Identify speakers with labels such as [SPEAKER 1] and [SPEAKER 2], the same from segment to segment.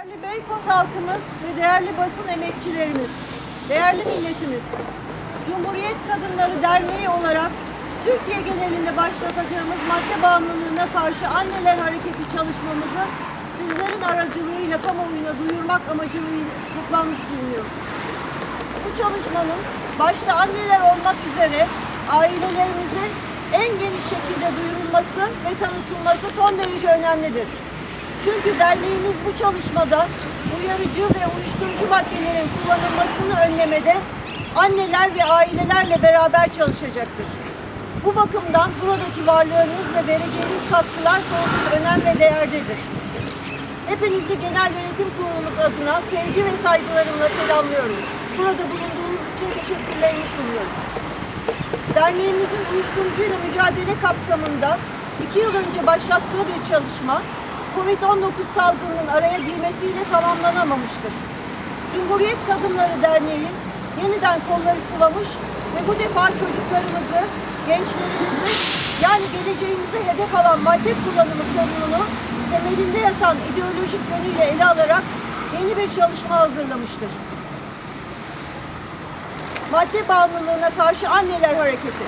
[SPEAKER 1] Değerli Beykoz halkımız ve değerli basın emekçilerimiz, değerli milletimiz, Cumhuriyet Kadınları Derneği olarak Türkiye genelinde başlatacağımız madde bağımlılığına karşı anneler hareketi çalışmamızı sizlerin aracılığıyla kamuoyuna duyurmak amacıyla toplanmış bulunuyoruz. Bu çalışmanın başta anneler olmak üzere ailelerimizin en geniş şekilde duyurulması ve tanıtılması son derece önemlidir. Çünkü derneğimiz bu çalışmada uyarıcı ve uyuşturucu maddelerin kullanılmasını önlemede anneler ve ailelerle beraber çalışacaktır. Bu bakımdan buradaki varlığınız ve vereceğiniz katkılar sonsuz önem ve değerdedir. Hepinizi Genel Yönetim Kurulumuz adına sevgi ve saygılarımla selamlıyorum. Burada bulunduğunuz için teşekkürlerimi sunuyorum. Derneğimizin uyuşturucuyla mücadele kapsamında iki yıl önce başlattığı bir çalışma, Covid-19 salgınının araya girmesiyle tamamlanamamıştır. Cumhuriyet Kadınları Derneği yeniden kolları sıvamış ve bu defa çocuklarımızı, gençlerimizi yani geleceğimize hedef alan madde kullanımı sorununu temelinde yatan ideolojik yönüyle ele alarak yeni bir çalışma hazırlamıştır. Madde bağımlılığına karşı anneler hareketi.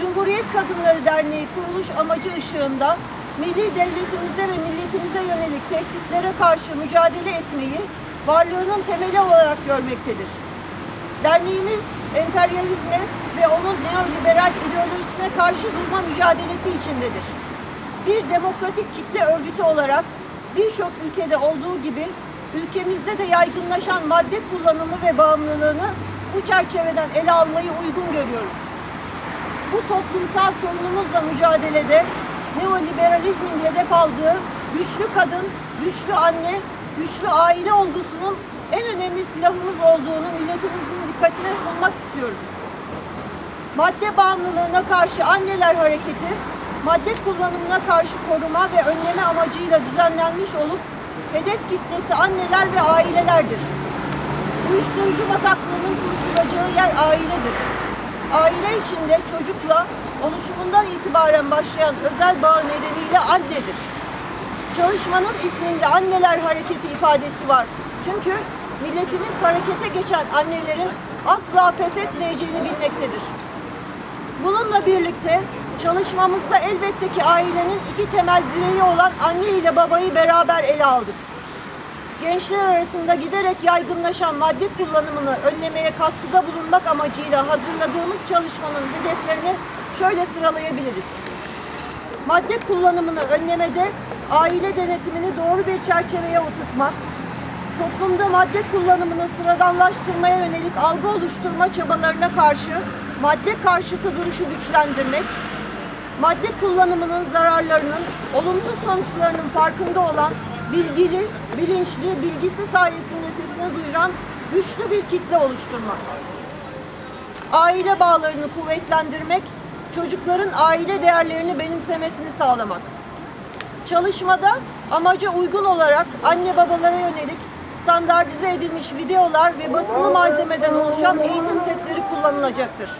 [SPEAKER 1] Cumhuriyet Kadınları Derneği kuruluş amacı ışığında milli devletimize ve milletimize yönelik tehditlere karşı mücadele etmeyi varlığının temeli olarak görmektedir. Derneğimiz emperyalizme ve onun neoliberal ideolojisine karşı durma mücadelesi içindedir. Bir demokratik kitle örgütü olarak birçok ülkede olduğu gibi ülkemizde de yaygınlaşan madde kullanımı ve bağımlılığını bu çerçeveden ele almayı uygun görüyoruz. Bu toplumsal sorunumuzla mücadelede neoliberalizmin hedef aldığı güçlü kadın, güçlü anne, güçlü aile olgusunun en önemli silahımız olduğunu milletimizin dikkatine sunmak istiyoruz. Madde bağımlılığına karşı anneler hareketi, madde kullanımına karşı koruma ve önleme amacıyla düzenlenmiş olup hedef kitlesi anneler ve ailelerdir. Uyuşturucu bataklığının kurtulacağı yer ailedir. Aile içinde çocukla oluşumundan itibaren başlayan özel bağ nedeniyle annedir. Çalışmanın isminde anneler hareketi ifadesi var. Çünkü milletimiz harekete geçen annelerin asla pes etmeyeceğini bilmektedir. Bununla birlikte çalışmamızda elbette ki ailenin iki temel direği olan anne ile babayı beraber ele aldık. Gençler arasında giderek yaygınlaşan madde kullanımını önlemeye katkıda bulunmak amacıyla hazırladığımız çalışmanın hedeflerini şöyle sıralayabiliriz. Madde kullanımını önlemede aile denetimini doğru bir çerçeveye oturtmak, toplumda madde kullanımını sıradanlaştırmaya yönelik algı oluşturma çabalarına karşı madde karşıtı duruşu güçlendirmek, madde kullanımının zararlarının, olumsuz sonuçlarının farkında olan, bilgili, bilinçli, bilgisi sayesinde sesini duyuran güçlü bir kitle oluşturmak. Aile bağlarını kuvvetlendirmek, çocukların aile değerlerini benimsemesini sağlamak. Çalışmada amaca uygun olarak anne babalara yönelik standartize edilmiş videolar ve basılı malzemeden oluşan eğitim setleri kullanılacaktır.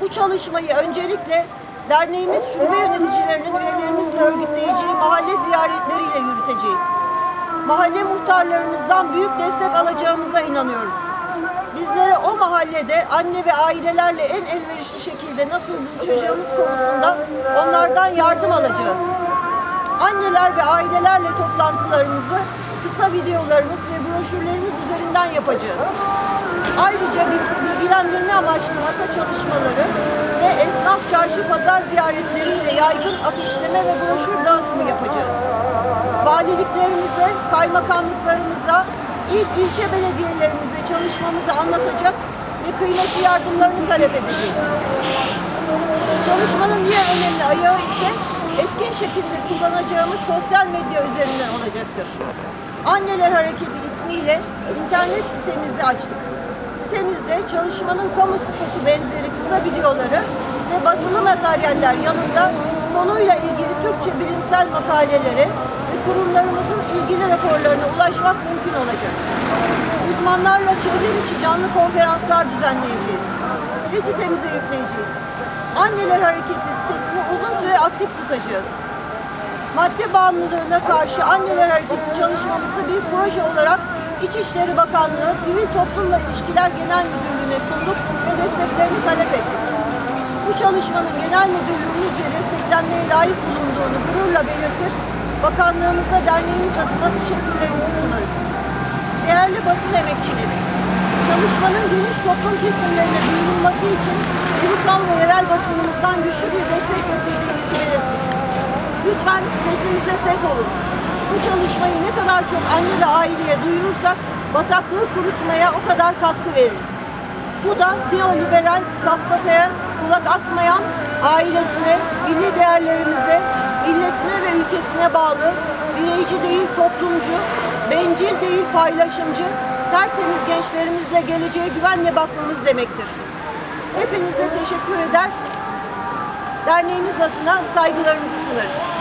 [SPEAKER 1] Bu çalışmayı öncelikle derneğimiz şube yöneticilerinin üyelerimizle örgütleyeceği mahalle ziyaretleriyle yürüteceğiz. Mahalle muhtarlarımızdan büyük destek alacağımıza inanıyoruz. Bizlere o mahallede anne ve ailelerle en elverişli şekilde nasıl buluşacağımız konusunda onlardan yardım alacağız. Anneler ve ailelerle toplantılarımızı kısa videolarımız ve broşürlerimiz üzerinden yapacağız. Ayrıca bilgilendirme amaçlı masa çalışmaları ve esnaf çarşı pazar ziyaretleriyle yaygın afişleme ve broşür dağıtımı yapacağız. Valiliklerimize, kaymakamlıklarımıza, ilk ilçe belediyelerimize çalışmamızı anlatacak ve kıymetli yardımlarını talep edeceğiz. Çalışmanın diğer önemli ayağı ise etkin şekilde kullanacağımız sosyal medya üzerinden olacaktır. Anneler Hareketi ismiyle internet sitemizi açtık. Sitemizde çalışmanın kamu spotu benzeri kısa videoları ve basılı materyaller yanında konuyla ilgili Türkçe bilimsel makaleleri kurumlarımızın ilgili raporlarına ulaşmak mümkün olacak. Uzmanlarla çevrim içi canlı konferanslar düzenleyeceğiz ve sitemize yükleyeceğiz. Anneler Hareketi sitesini uzun süre aktif tutacağız. Madde bağımlılığına karşı anneler hareketi çalışmamızı bir proje olarak İçişleri Bakanlığı Sivil Toplumla İlişkiler Genel Müdürlüğü'ne sunduk ve desteklerini talep ettik. Bu çalışmanın genel müdürlüğümüzce desteklenmeye layık bulunduğunu gururla belirtir, bakanlığımıza derneğimiz adına teşekkürlerimizi sunarız. Değerli basın emekçileri, çalışmanın geniş toplum kesimlerine duyurulması için ulusal ve yerel basınımızdan güçlü bir destek beklediğimizi belirttik. Lütfen sesimize ses olun. Bu çalışmayı ne kadar çok anne ve aileye duyurursak bataklığı kurutmaya o kadar katkı veririz. Bu da neoliberal safsataya kulak asmayan ailesine, milli değerlerimize, milletine ve ülkesine bağlı, bireyci değil toplumcu, bencil değil paylaşımcı, tertemiz gençlerimizle geleceğe güvenle bakmamız demektir. Hepinize teşekkür eder, derneğimiz adına saygılarımızı sunarız.